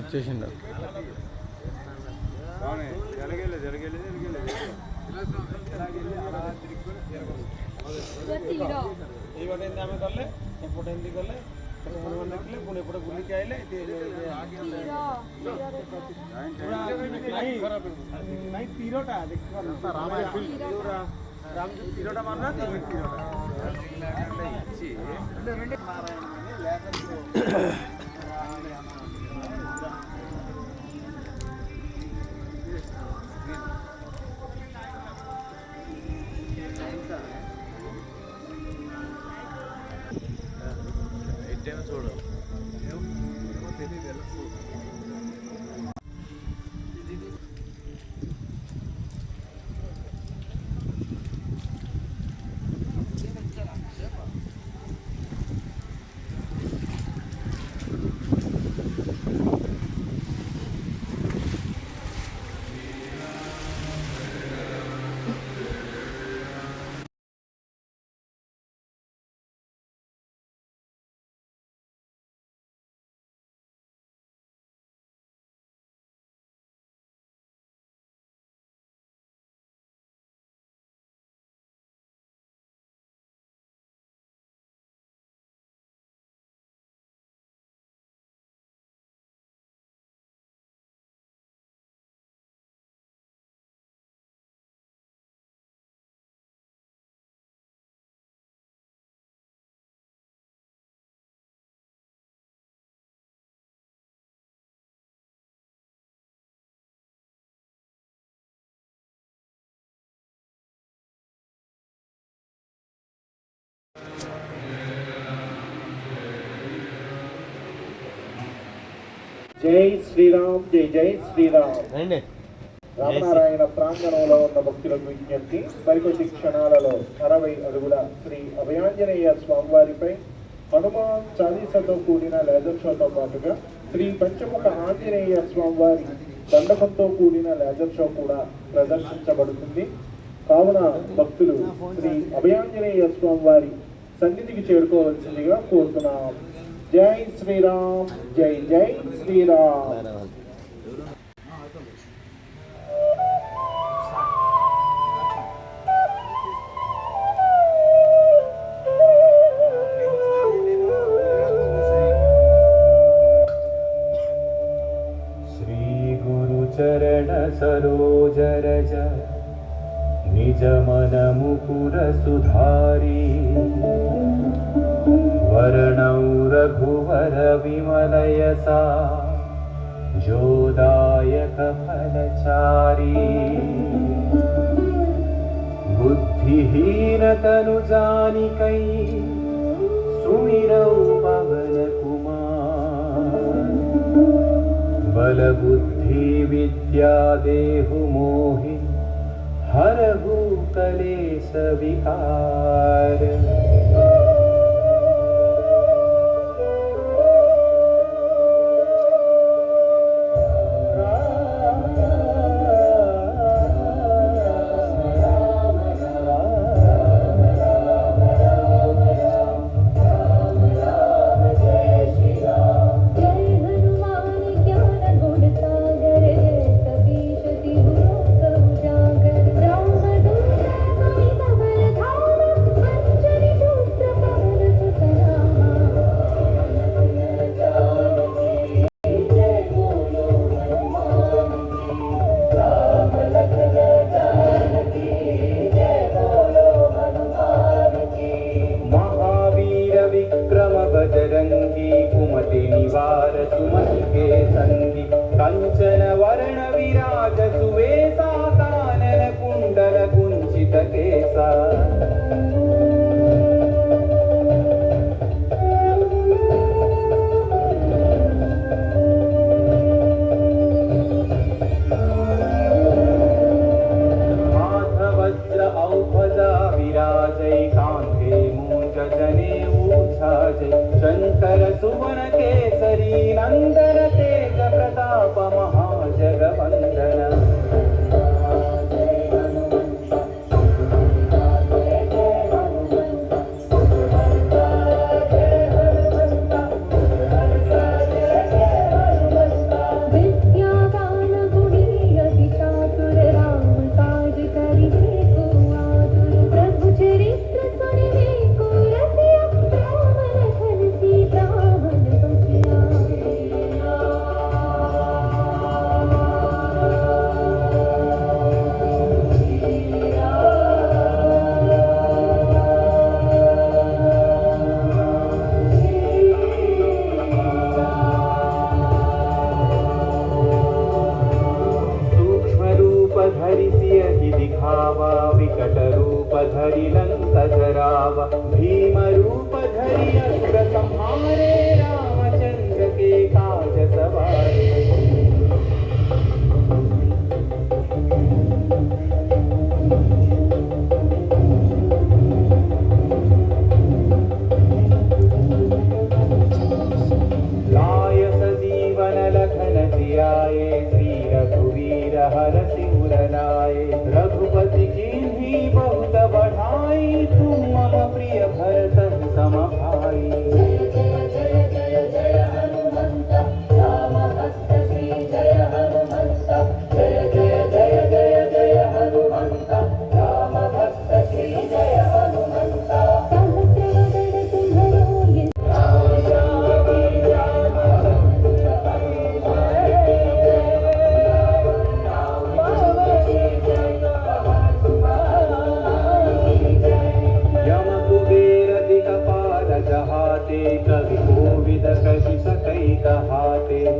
వచ్చేసిండు తీరోటా రామాయ రామ్జీ తీరోటా మారినా తీరోటా జై శ్రీరామ్ జై జై శ్రీరామ్. రామనారాయణ ప్రాంగణంలో ఉన్న భక్తులకు విజ్ఞప్తి మరికొద్ది క్షణాలలో అరవై అడుగుల శ్రీ అభయాంజనేయ స్వామివారిపై హనుమాన్ చాలీసతో కూడిన లేజర్ షోతో పాటుగా శ్రీ పంచముఖ ఆంజనేయ స్వామివారి దండకంతో కూడిన లేజర్ షో కూడా ప్రదర్శించబడుతుంది. కావున భక్తులు శ్రీ అభయాంజనేయ స్వామివారి సన్నిధికి చేరుకోవాల్సిందిగా కోరుతున్నాం. జై శ్రీరామ్ జై జై శ్రీరామ్. చరణ సరోజరజ నిజ మనముకుర సుధా जोदाय जोदायकफलचारी। बुद्धिहीनतनुजानिकै सुमिरौ पवलकुमा बलबुद्धिविद्यादेहु मोहि हर जय कांधे मूंज जन ी रघुवीर हरसिंहरनायेन्द्र হাতে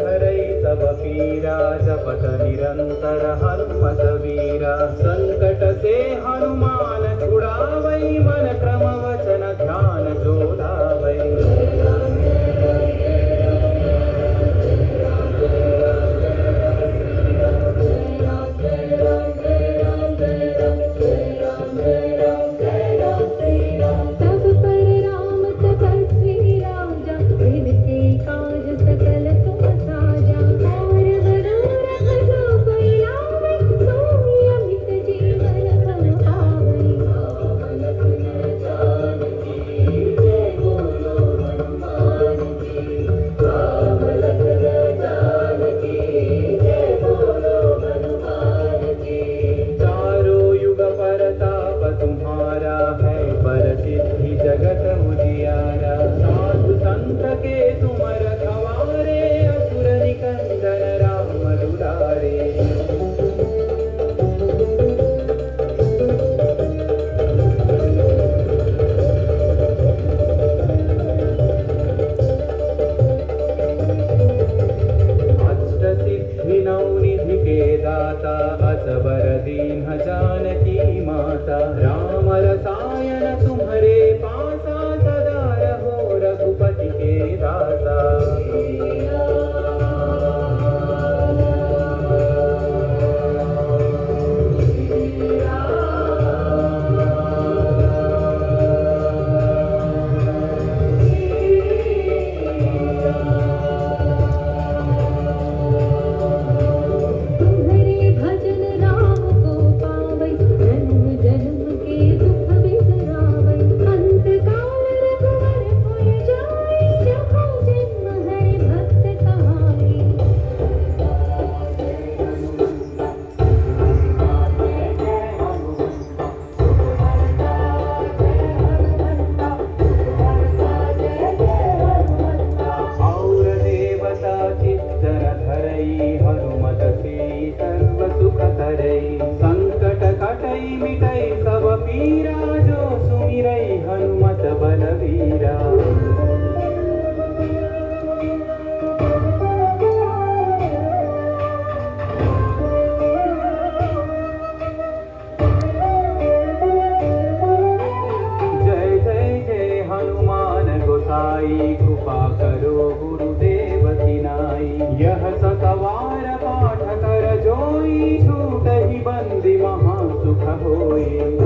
हरै तव पीरा जपत निरन्तर हनुमत वीरा। संकट से हनुमान छुडावै मन क्रम হয়ে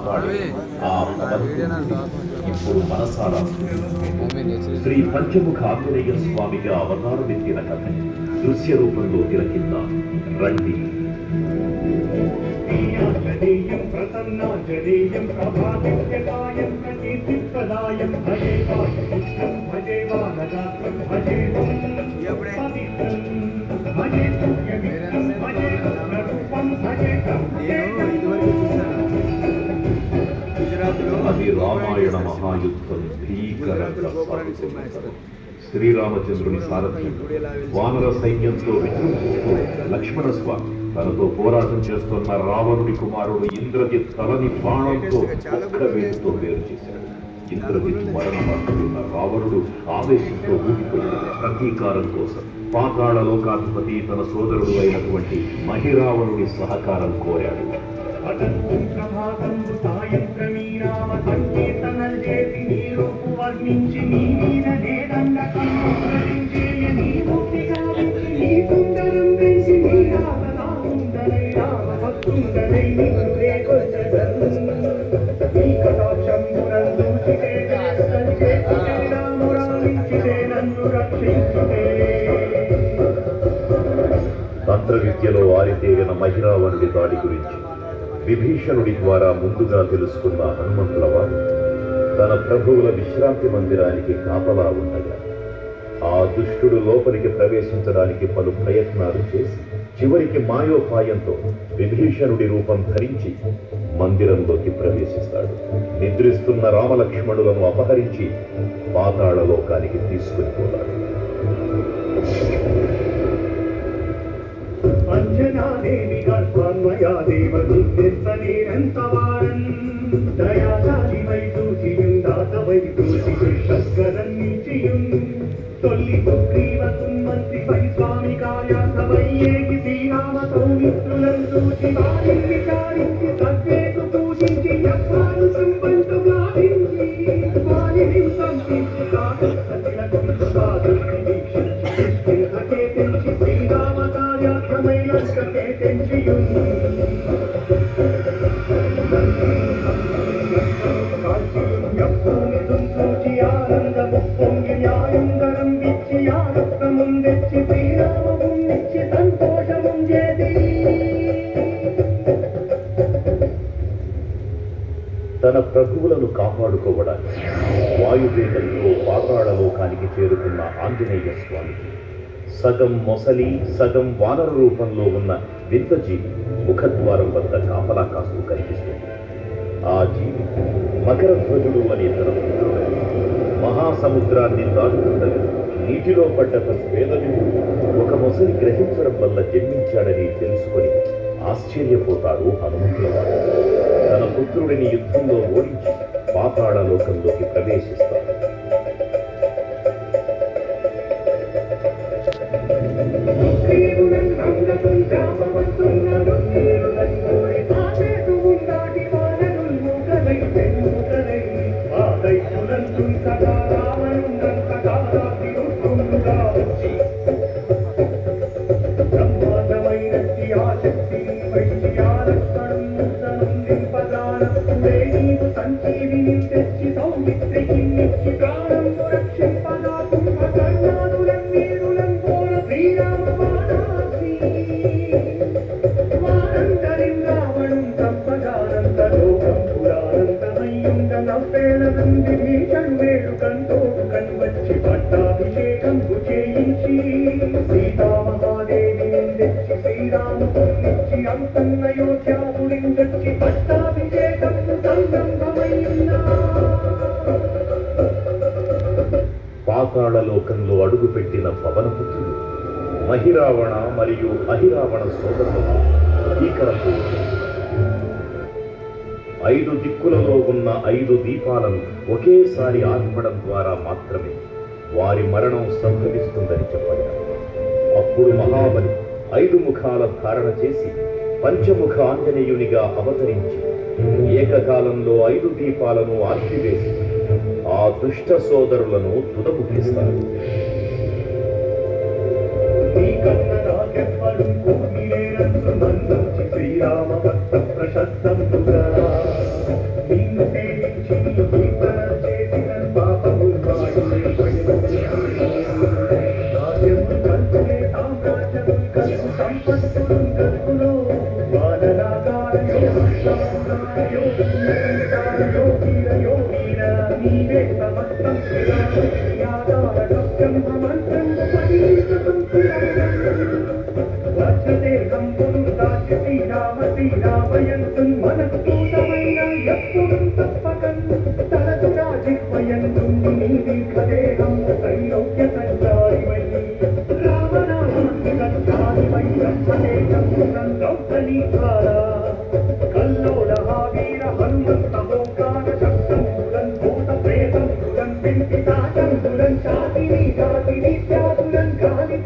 కాపాడి ఆ ఇప్పుడు మనసారా శ్రీ పంచముఖ ఆంజనేయ స్వామిగా అవతారమెత్తిన కథ దృశ్య రూపంలో తిలకిద్దాం రండి. ప్రకీర్తిప్రదాయం భజే భజే భజే మహాయుద్ధం భీకరంగా సాగుతున్నది. శ్రీరామచంద్రుని సారథ్యం వానర సైన్యంతో విజృంభిస్తూ లక్ష్మణ స్వామి తనతో పోరాటం చేస్తున్న రావణుడి కుమారుడు ఇంద్రజిత్ తలని బాణంతో ఒక్క వేలుతో వేరు చేశాడు. ఇంద్రజిత్ మరణమర్చుకున్న రావణుడు ఆవేశంతో ఊగిపోయాడు. ప్రతీకారం కోసం పాతాళ లోకాధిపతి తన సోదరుడు అయినటువంటి మహిరావణుడి సహకారం కోరాడు. వర్ణించి నీ మీద నేదండకం ముద్రించేయ నీ ముక్తి కావించి నీ సుందరం పెంచి నీ రామనాముండలై రామ భక్తుండలై నీకు రేకొచ్చగం నీ కటాక్షం దూచితే సంచేతితే రామురాలించితే నన్ను రక్షించుతే తంత్ర విద్యలో ఆరితేరిన మహిరావణుడి దాడి గురించి విభీషణుడి ద్వారా ముందుగా తెలుసుకున్న హనుమంతుల వారు తన ప్రభువుల విశ్రాంతి మందిరానికి కాపలా ఉండగా ఆ దుష్టుడు లోపలికి ప్రవేశించడానికి పలు ప్రయత్నాలు చేసి చివరికి మాయోపాయంతో విభీషణుడి రూపం ధరించి మందిరంలోకి ప్రవేశిస్తాడు. నిద్రిస్తున్న రామలక్ష్మణులను అపహరించి పాతాళ లోకానికి తీసుకుని పోతాడు. అంజనాదేవి గర్భన్మయాదేవ దాత వై దూచియుందాతవై శంకరన్ శస్కరన్నిచియుం తొల్లి సుగ్రీవ పై స్వామి కాయాసవై ఏగి శ్రీరామ సౌమిత్రులను దూచి వారిని విచారించి సద్వేసు పూజించి ఎప్పుడు తన ప్రభువులను కాపాడుకోవడానికి వాయువేగంతో పాతాళ లోకానికి చేరుకున్న ఆంజనేయ స్వామికి సగం మొసలి సగం వానర రూపంలో ఉన్న వింత జీవి ముఖద్వారం వద్ద కాపలా కాస్తూ కనిపిస్తుంది. ఆ జీవి మకర ధ్వజుడు అనే తన మహాసముద్రాన్ని దాటుతుండగా నీటిలో పడ్డ స్వేదజుడు ఒక మొసలి గ్రహించడం వల్ల జన్మించాడని తెలుసుకొని ఆశ్చర్యపోతాడు హనుమంతుల వారు. తన పుత్రుడిని యుద్ధంలో ఓడించి పాపాడలోకంలోకి ప్రవేశిస్తారు సంజీవిని తెచ్చి సౌమిత్రికి నిచ్చి ప్రాణంను రక్షింపదా శ్రీరామునిచ్చి అంతన్నయోధ్యాపురిందొచ్చి పట్టాభిషేకం సంరంభమయ్యున్నా అడుగుపెట్టిన పవనపుత్రుడు మహిరావణ మరియు అహిరావణ సోదరులకు భీకరపు ఐదు దిక్కులలో ఉన్న ఐదు దీపాలను ఒకేసారి ఆర్పడం ద్వారా మాత్రమే వారి మరణం సంభవిస్తుందని చెప్పారు అప్పుడు మహాబలి ఐదు ముఖాల ధారణ చేసి పంచముఖ ఆంజనేయునిగా అవతరించి ఏకకాలంలో ఐదు దీపాలను ఆర్పివేసి ఆ దుష్ట సోదరులను తుదపుకిస్తారు తప్పకన్ తనదు రాజిత్వయంతు నీది కదేహం త్రైలోక్య ప్రేతంబులన్ వెంకితాచంబులన్ చాతిని జాతిని త్యాగులన్ గాలి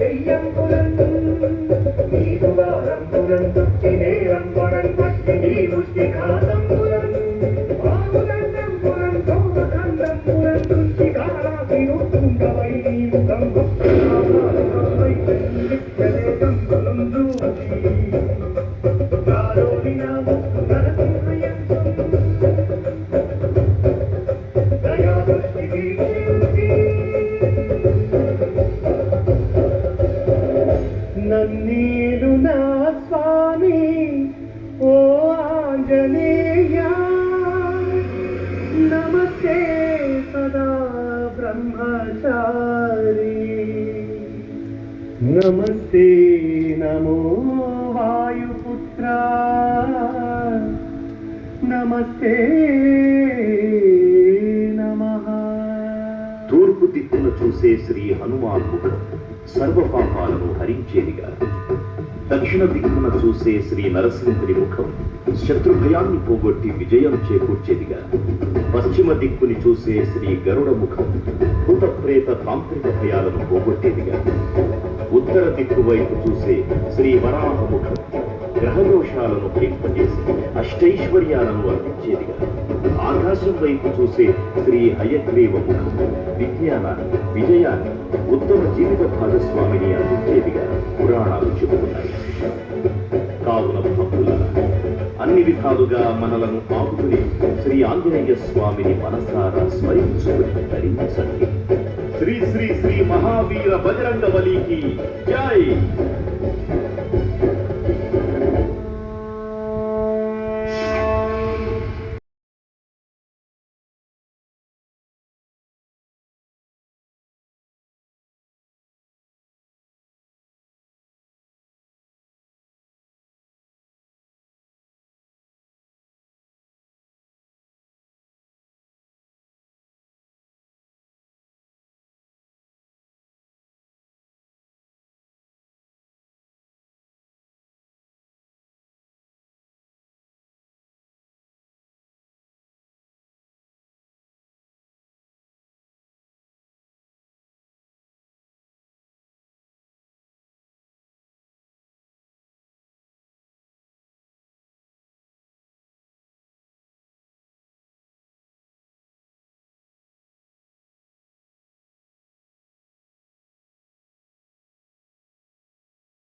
బ్రహ్మచారి. నమస్తే నమో వాయుపుత్ర. నమస్తే నమః. తూర్పు దిక్కున చూసే శ్రీ హనుమాన్ ముఖం సర్వ పాపాలను హరించేదిగా. దక్షిణ దిక్కున చూసే శ్రీ నరసింహుని ముఖం శత్రుభయాన్ని పోగొట్టి విజయం చేకూర్చేదిగా. పశ్చిమ దిక్కుని చూసే శ్రీ గరుడ ముఖం భూత ప్రేత తాంత్రిక భయాలను పోగొట్టేదిగా ఉత్తర దిక్కు వైపు చూసే శ్రీ వరాహముఖం గ్రహదోషాలను భరింపజేసి అష్టైశ్వర్యాలను అందించేదిగా ఆకాశం వైపు చూసే శ్రీ హయగ్రీవ ముఖం విజ్ఞానాన్ని విజయాన్ని ఉత్తమ జీవిత భాగస్వామిని అందించేదిగా పురాణాలు చెబుతున్నాయి. కావున భక్తుల అన్ని విధాలుగా మనలను ఆపుకుని శ్రీ ఆంజనేయ స్వామిని మనసారా స్మరించుకుని ధరించండి శ్రీ శ్రీ శ్రీ మహావీర బజరంగ బలికి జై!